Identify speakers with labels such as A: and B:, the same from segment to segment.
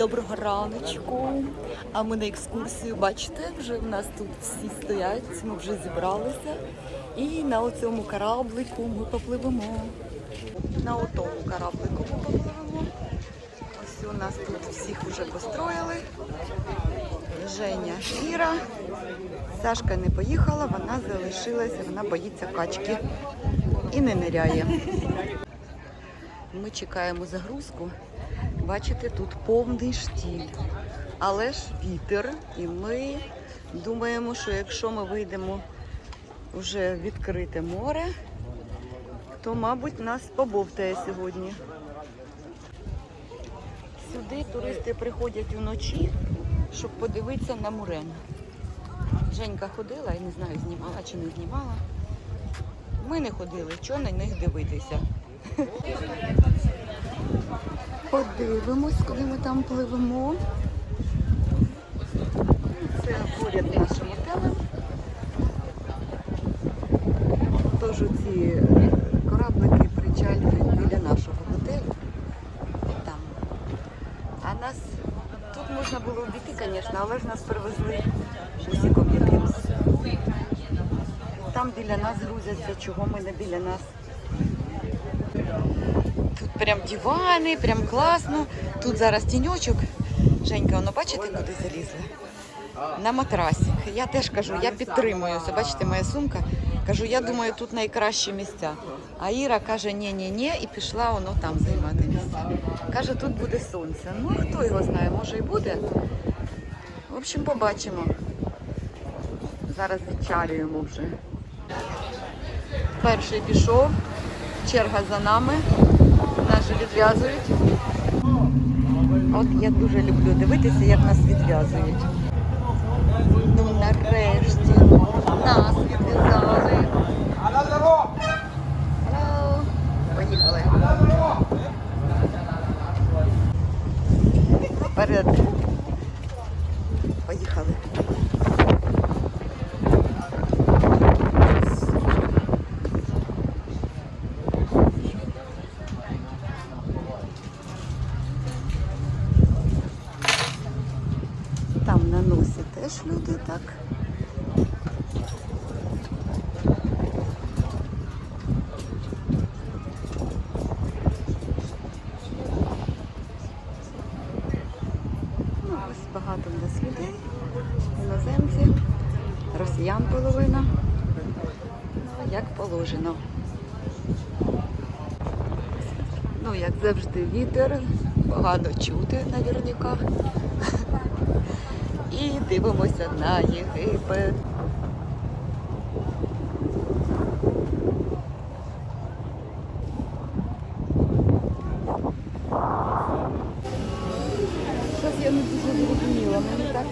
A: Доброго раночку. А ми на екскурсію, бачите, вже в нас тут всі стоять, ми вже зібралися. І на оцьому кораблику ми попливемо. На отому кораблику ми попливемо. Ось у нас тут всіх вже построїли. Женя, Іра. Сашка не поїхала, вона залишилася, вона боїться качки і не ниряє. Ми чекаємо загрузку. Бачите, тут повний штіль. Але ж вітер, і ми думаємо, що якщо ми вийдемо вже відкрите море, то, мабуть, нас побовтає сьогодні. Сюди туристи приходять уночі, щоб подивитися на мурен. Женька ходила, я не знаю, знімала чи не знімала. Ми не ходили, що на них дивитися. Подивимось, куди ми там пливемо. Це поряд нашим готелем. Тож ці кораблики причалюють біля нашого готелю. Там. А нас тут можна було обійти, звісно, але ж нас привезли бусиком якимось. Там біля нас грузяться, чого ми не біля нас. Прям дивани, прям класно. Тут зараз тіньочок. Женька, воно бачите, куди залізли? На матрасик. Я теж кажу, я підтримую. Це бачите, моя сумка. Кажу, я думаю, тут найкращі місця. А Іра каже, ні, ні, ні, і пішла воно там займати місця. Каже, тут буде сонце. Ну, хто його знає, може і буде. В общем, побачимо. Зараз відчалюємо вже. Перший пішов, черга за нами. Же відв'язують. От я дуже люблю дивитися, як нас відв'язують. Ну нарешті нас відв'язали. Поїхали. Вперед. Поїхали. Там на носі теж люди так. Ну, ось багато в нас людей, іноземці, росіян половина. Ну, як положено. Ну, як завжди, вітер, погано чути наверняка. І дивимося на Єгипет. Щось я не дуже зрозуміла. Мені так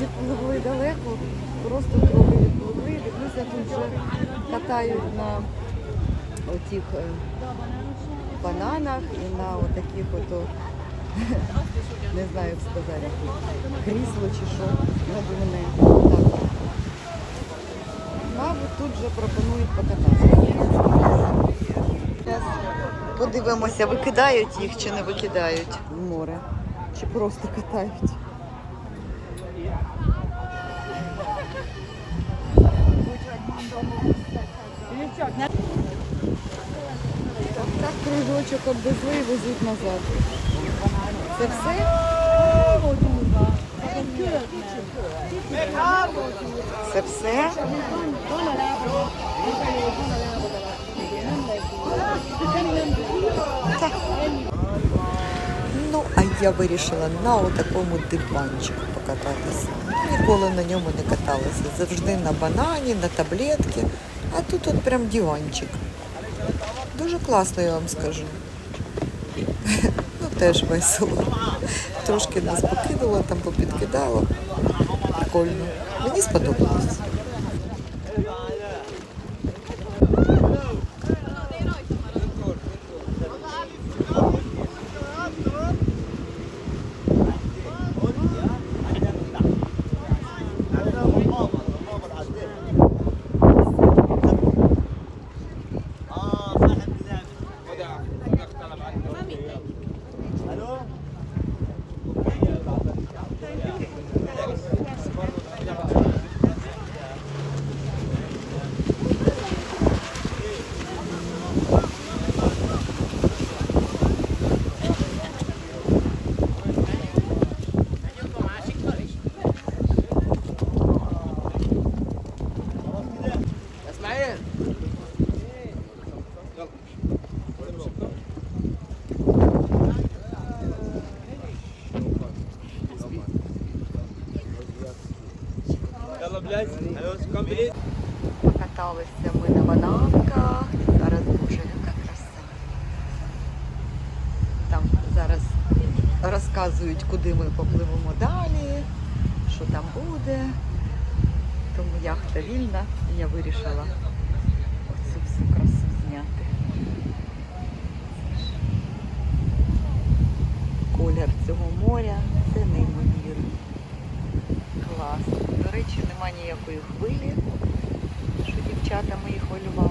A: відпливли далеко, просто трохи. Дивлюся, тут вже катають на оцих е, на отаких ото, не знаю як сказати, крісло чи що, надувне. Так. Мабуть, тут вже пропонують покататися. Подивимося, викидають їх чи не викидають в море. Чи просто катають. Так кружочок обвезли і везуть назад. Це все? Це все? Ну, а я вирішила на отакому диванчику покататися. Ніколи на ньому не каталася. Завжди на банані, на таблетки. А тут от прям диванчик. Дуже класно, я вам скажу. Ну, теж весело. Трошки нас покинуло, там попідкидало. Прикольно. Мені сподобалось. кажуть, куди ми попливемо далі, що там буде. Тому яхта вільна і я вирішила оцю всю красу зняти. Колір цього моря це неймовірно. Клас. До речі, немає ніякої хвилі, що дівчата мої хвилювали.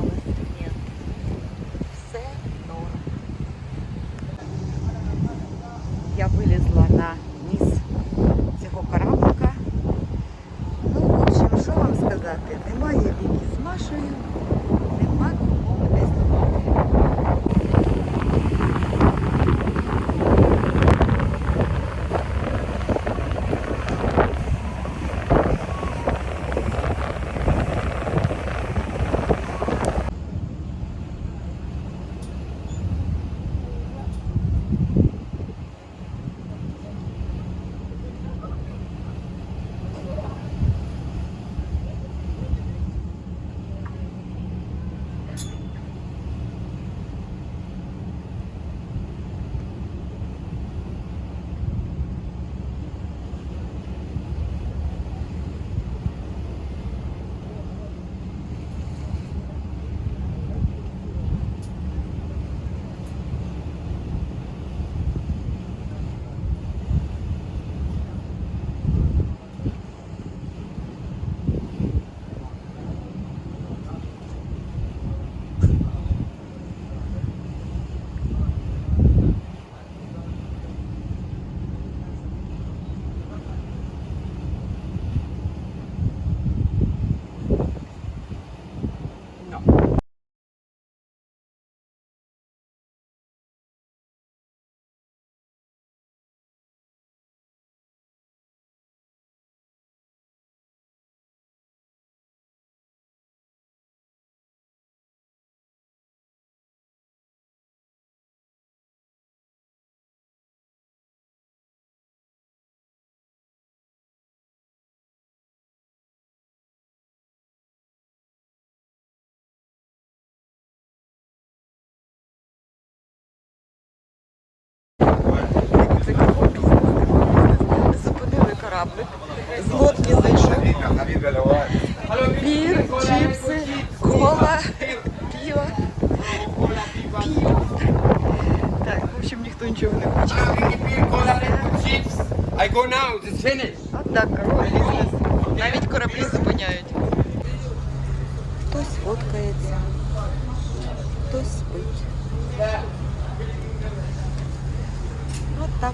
A: кораблик, з лодки зайшов. Пір, чіпси, кола, піва, піва. Так, в общем, ніхто нічого не хоче. От так кораблі. Навіть кораблі зупиняють. Хтось фоткається, хтось спить. От так.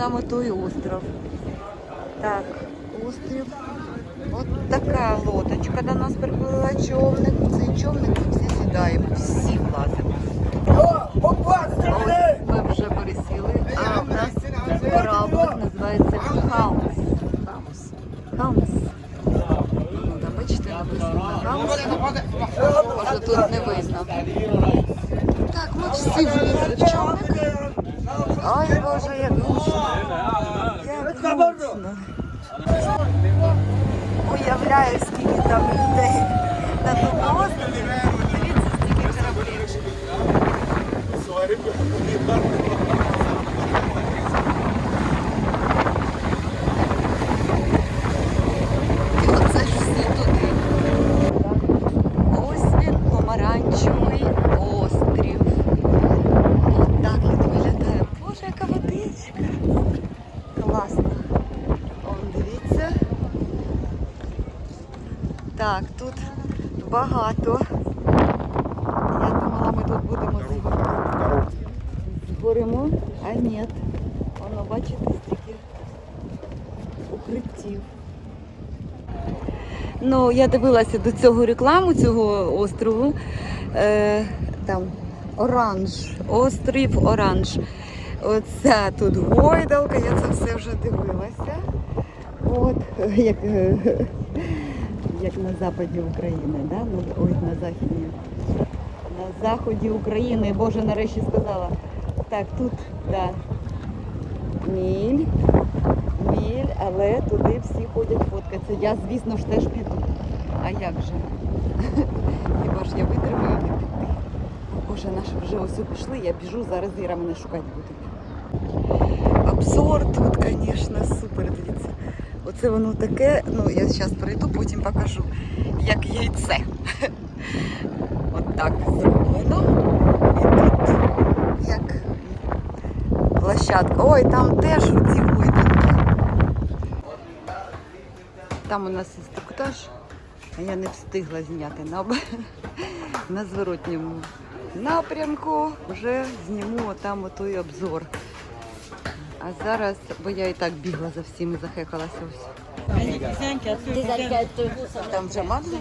A: саме той острів. Багато. Я думала, ми тут будемо згоримо, а ні. Воно, бачите, стільки укриттів. Ну, я дивилася до цього рекламу цього острову. Е, там оранж, острів Оранж. Оця тут гойдалка, я це все вже дивилася. От, як, е, як на западі України, да? ну, ой, на західній. На заході України, Боже, нарешті сказала. Так, тут, да. Міль, міль, але туди всі ходять фоткатися. Я, звісно ж, теж піду. А як же? Хіба ж я витримаю не піти? Боже, наші вже ось пішли, я біжу, зараз Іра мене шукати буде. Обзор тут, звісно, супер, дивіться. Оце воно таке, ну я зараз пройду, потім покажу, як яйце. От так зроблено. І тут як площадка. Ой, там теж ці гойданки. Там у нас інструктаж, а я не встигла зняти на, на зворотньому напрямку. Вже зніму там отой обзор. А зараз, бо я і так бігла за всіми, захекалася ось. Там вже мадли.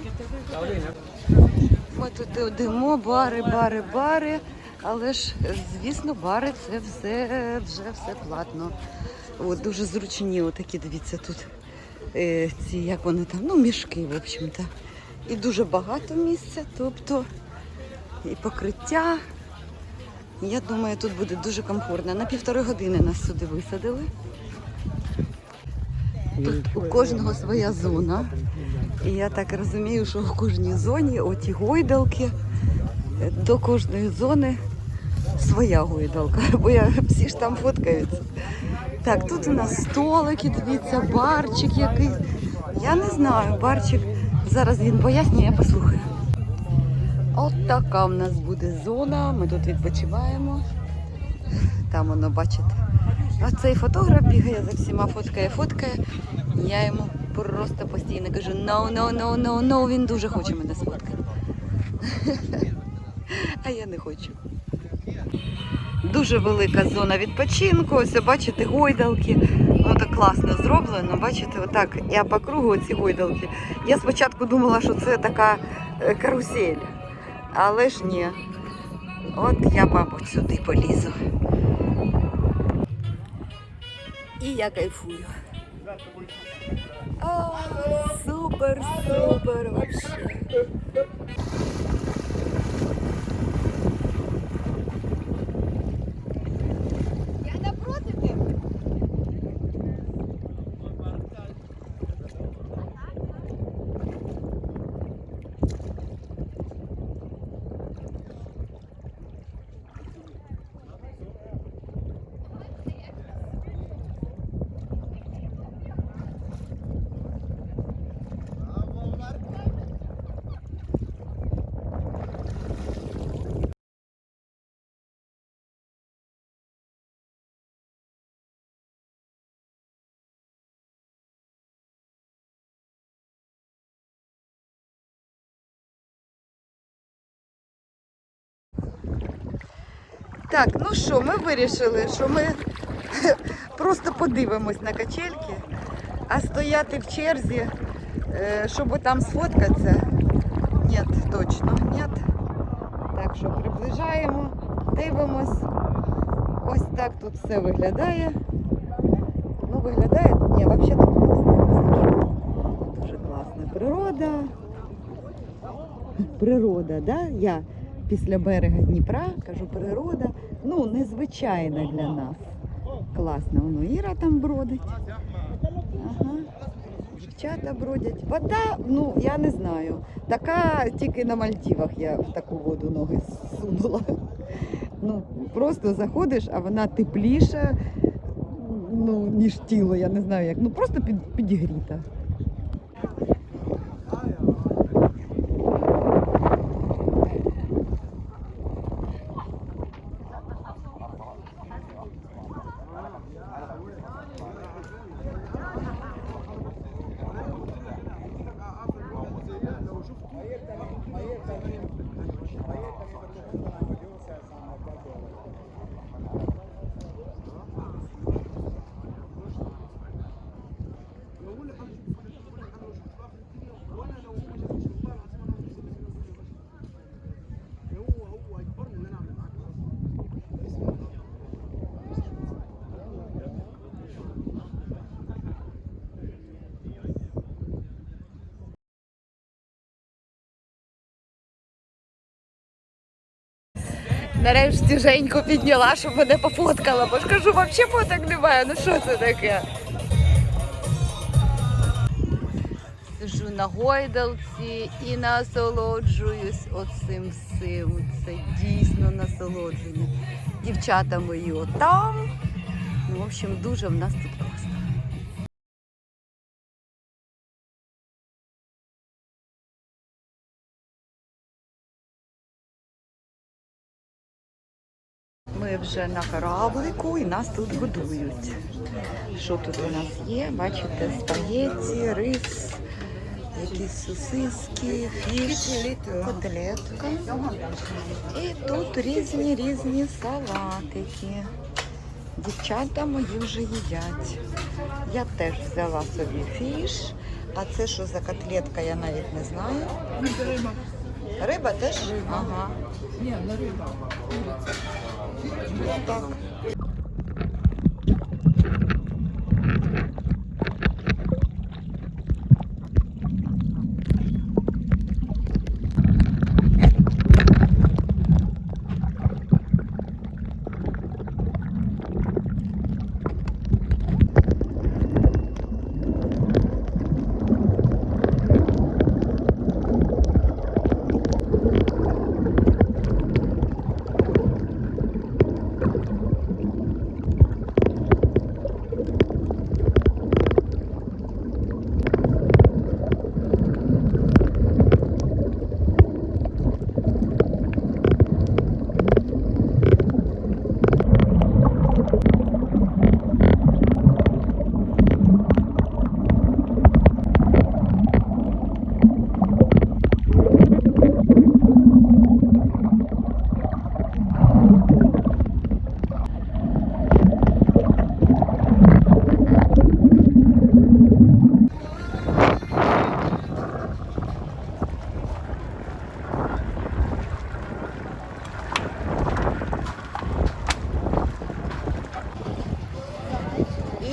A: Ми тут йдемо, бари, бари, бари. Але ж, звісно, бари це все, вже все платно. От, дуже зручні, отакі, дивіться, тут е, ці, як вони там, ну, мішки, в общем-то. І дуже багато місця, тобто і покриття. Я думаю, тут буде дуже комфортно. На півтори години нас сюди висадили. Тут у кожного своя зона. І я так розумію, що у кожній зоні оті гойдалки, до кожної зони своя гойдалка, бо я, всі ж там фоткаються. Так, тут у нас столики, дивіться, барчик якийсь. Я не знаю, барчик. Зараз він пояснює, я послухаю. От така в нас буде зона. Ми тут відпочиваємо. Там воно, бачите. А цей фотограф бігає за всіма, фоткає, фоткає. Я йому просто постійно кажу no, no, no, no, no. Він дуже хоче мене сфоткати. А я не хочу. Дуже велика зона відпочинку. Ось бачите, гойдалки. Воно так класно зроблено. Бачите, отак я по кругу ці гойдалки. Я спочатку думала, що це така е, карусель. Але ж ні. От я, мабуть, сюди полізу. І я кайфую. О, супер, супер вообще. Так, ну що, ми вирішили, що ми просто подивимось на качельки, а стояти в черзі, е, щоб там сфоткатися. Ні, точно, ні. Так що приближаємо, дивимось. Ось так тут все виглядає. Ну, виглядає, ні, взагалі тут класно. Дуже класна природа. Природа, да? Я після берега Дніпра кажу, природа, ну, незвичайна для нас. Класно, воно Іра там бродить. Ага. Дівчата бродять. Вода, ну я не знаю. Така тільки на Мальдівах я в таку воду ноги сунула. Ну, просто заходиш, а вона тепліша, ну, ніж тіло, я не знаю як. Ну просто під, підігріта. Нарешті Женьку підняла, щоб мене пофоткала, бо ж кажу, взагалі фоток немає. Ну що це таке? Сижу на гойдалці і насолоджуюсь оцим всім. Це дійсно насолодження. Дівчата мої отам. Ну, в общем, дуже в нас тут класно. Вже на кораблику і нас тут годують. Що тут у нас є? Бачите, спагетті, рис, якісь сосиски, фіш, котлетка. І тут різні різні салатики. Дівчата мої вже їдять. Я теж взяла собі фіш. А це що за котлетка, я навіть не знаю.
B: Риба.
A: Риба теж? Ага.
B: Ні, не риба.
A: Ну, так.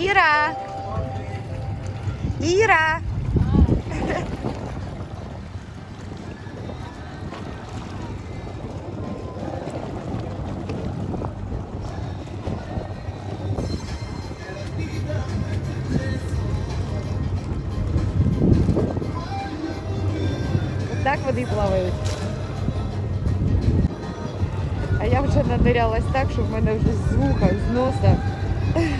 A: Іра! Іра! Так вони плавають. А я вже надирялась так, що в мене вже з вуха, з носа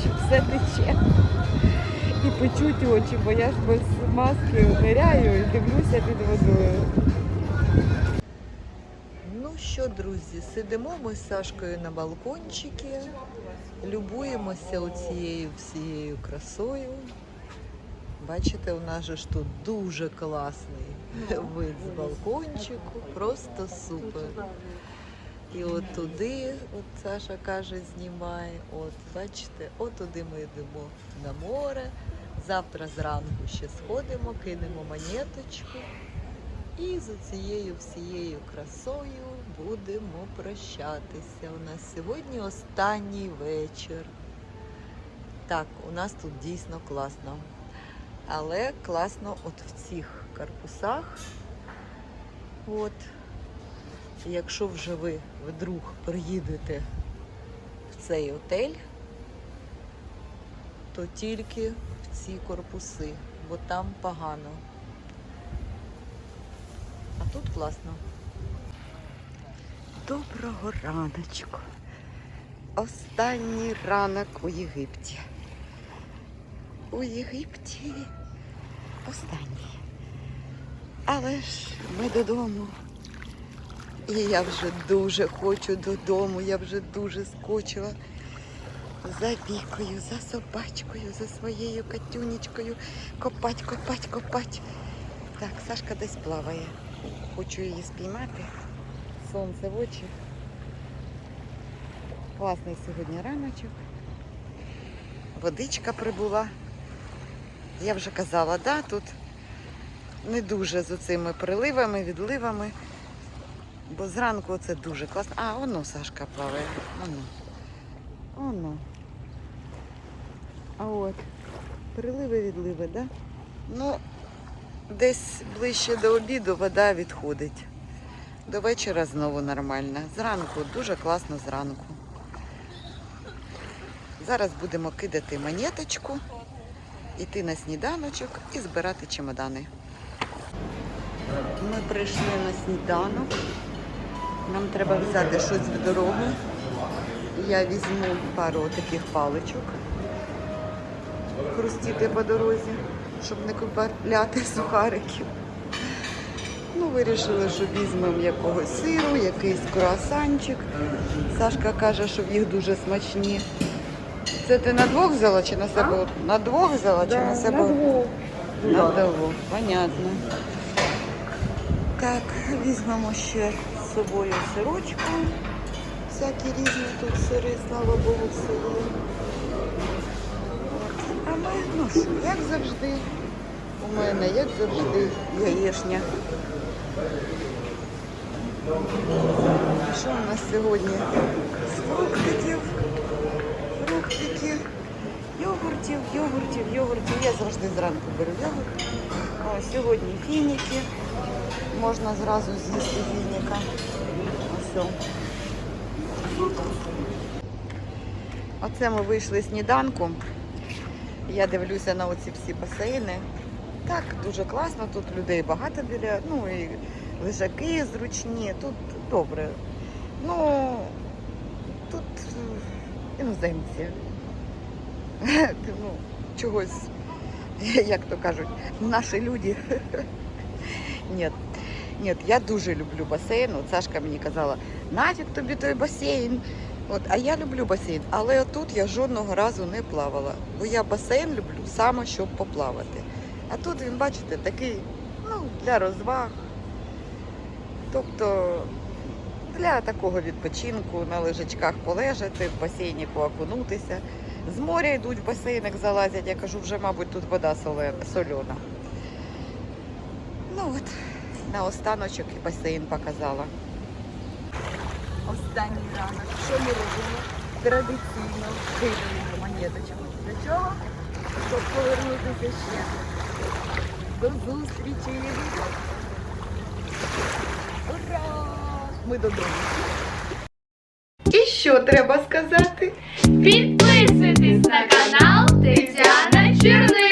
A: що все тече. І печуть очі, бо я ж без маски ниряю і дивлюся під водою. Ну що, друзі, сидимо ми з Сашкою на балкончики, любуємося оцією всією красою. Бачите, у нас же ж тут дуже класний вид з балкончику, просто супер. І от туди, от Саша каже, знімай. От бачите, от туди ми йдемо на море. Завтра зранку ще сходимо, кинемо монеточку. І з цією всією красою будемо прощатися. У нас сьогодні останній вечір. Так, у нас тут дійсно класно. Але класно от в цих корпусах. От. Якщо вже ви вдруг приїдете в цей отель, то тільки в ці корпуси, бо там погано. А тут класно. Доброго раночку. Останній ранок у Єгипті. У Єгипті останній. Але ж ми додому. І я вже дуже хочу додому, я вже дуже скучила за вікою, за собачкою, за своєю катюнечкою. Копать, копать, копать. Так, Сашка десь плаває. Хочу її спіймати. Сонце в очі. Класний сьогодні раночок. Водичка прибула. Я вже казала, да, тут не дуже з оцими приливами, відливами. Бо зранку це дуже класно. А, воно Сашка плаває. Воно. Воно. А от. Приливи, відливи, да? Ну, десь ближче до обіду вода відходить. До вечора знову нормально. Зранку дуже класно зранку. Зараз будемо кидати монеточку, йти на сніданочок і збирати чемодани. Ми прийшли на сніданок. Нам треба взяти щось в дорогу. Я візьму пару таких паличок, хрустіти по дорозі, щоб не купляти сухариків. Ну, вирішили, що візьмемо якогось сиру, якийсь круасанчик. Сашка каже, що їх дуже смачні. Це ти на двох взяла чи на себе? На двох взяла чи на себе? На двох. Понятно. Так, візьмемо ще з собою сирочку. Всякі різні тут сири, слава Богу, все. А ми, ну що, як завжди, у мене, як завжди, яєшня. Що у нас сьогодні? З фруктиків, фруктики, йогуртів, йогуртів, йогуртів. Я завжди зранку беру йогурт. О, сьогодні фініки. Можна зразу з'їсти фініка. Ось. Оце ми вийшли сніданку. Я дивлюся на оці всі басейни. Так, дуже класно, тут людей багато біля, ну і лежаки зручні, тут добре. Ну, тут е, іноземці. ну, чогось, як то кажуть, наші люди. Ні, ні, я дуже люблю басейн. От Сашка мені казала, нафіг тобі той басейн. От, а я люблю басейн, але тут я жодного разу не плавала. Бо я басейн люблю саме, щоб поплавати. А тут він, бачите, такий ну, для розваг. Тобто для такого відпочинку на лежачках полежати, в басейні поокунутися. З моря йдуть в басейник, залазять. Я кажу, вже, мабуть, тут вода солена, сольона. Ну от, на останочок і басейн показала. Останній ранок. Що ми робимо? Традиційно кидаємо монеточку. Для чого? Щоб повернутися ще. До зустрічі! Ура! Ми додому. І що треба сказати?
C: Підписуйтесь на канал Тетяна Черниш.